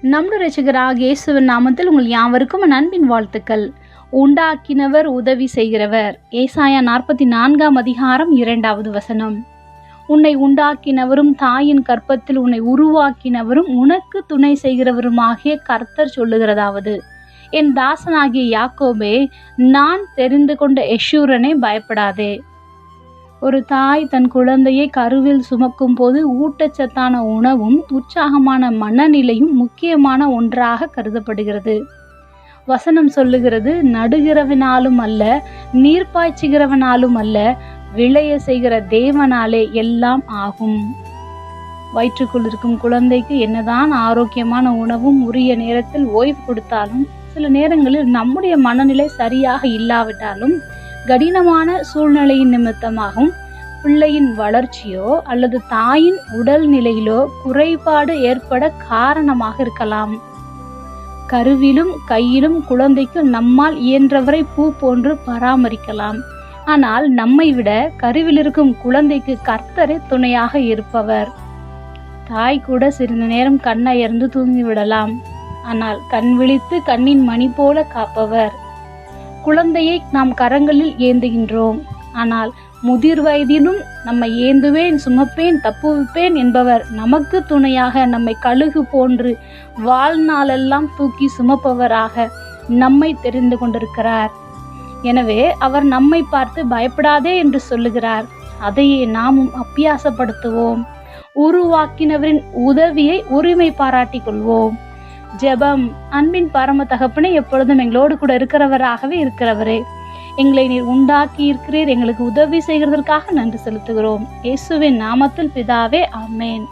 நம்முடைய ரசிகராக இயேசுவின் நாமத்தில் உங்கள் யாவருக்கும் நண்பின் அன்பின் வாழ்த்துக்கள். உண்டாக்கினவர் உதவி செய்கிறவர். ஏசாயா நாற்பத்தி நான்காம் அதிகாரம் இரண்டாவது வசனம். உன்னை உண்டாக்கினவரும் தாயின் கற்பத்தில் உன்னை உருவாக்கினவரும் உனக்கு துணை செய்கிறவருமாகிய கர்த்தர் சொல்லுகிறதாவது. என் தாசனாகிய யாக்கோபே நான் தெரிந்து கொண்ட யஷூரனை பயப்படாதே. ஒரு தாய் தன் குழந்தையை கருவில் சுமக்கும் போது ஊட்டச்சத்தான உணவும் உற்சாகமான மனநிலையும் முக்கியமான ஒன்றாக கருதப்படுகிறது. வசனம் சொல்லுகிறது நடுகிறவனாலும் அல்ல நீர்ப்பாய்ச்சுகிறவனாலும் அல்ல விளைய செய்கிற தேவனாலே எல்லாம் ஆகும். வயிற்றுக்குள் இருக்கும் குழந்தைக்கு என்னதான் ஆரோக்கியமான உணவும் உரிய நேரத்தில் ஓய்வு கொடுத்தாலும் சில நேரங்களில் நம்முடைய மனநிலை சரியாக இல்லாவிட்டாலும் கடினமான சூழ்நிலையின் நிமித்தமாகவும் பிள்ளையின் வளர்ச்சியோ அல்லது தாயின் உடல் நிலையிலோ குறைபாடு ஏற்பட காரணமாக இருக்கலாம். கருவிலும் கையிலும் குழந்தைக்கு நம்மால் இயன்றவரை பூ போன்று பராமரிக்கலாம். ஆனால் நம்மை விட கருவில் இருக்கும் குழந்தைக்கு கர்த்தரே துணையாக இருப்பவர். தாய் கூட சிறிது நேரம் கண்ணயர்ந்து தூங்கி விடலாம் ஆனால் கண் விழித்து கண்ணின் மணி போல காப்பவர். குழந்தையை நாம் கரங்களில் ஏந்துகின்றோம். ஆனால் முதிர் வயதிலும் நம்மை ஏந்துவேன் சுமப்பேன் தப்புவிப்பேன் என்பவர் நமக்கு துணையாக நம்மை கழுகு போன்று வாழ்நாளெல்லாம் தூக்கி சுமப்பவராக நம்மை தெரிந்து கொண்டிருக்கிறார். எனவே அவர் நம்மை பார்த்து பயப்படாதே என்று சொல்லுகிறார். அதையே நாமும் அப்பியாசப்படுத்துவோம் உருவாக்கினவரின் உதவியை உரிமை பாராட்டிக் கொள்வோம். ஜெபம் அன்பின் பரம தகப்பனே எப்பொழுதும் எங்களோடு கூட இருக்கிறவராகவே இருக்கிறவரே. எங்களை நீர் உண்டாக்கி இருக்கிறீர். எங்களுக்கு உதவி செய்கிறதற்காக நன்றி செலுத்துகிறோம். இயேசுவின் நாமத்தில் பிதாவே ஆமேன்.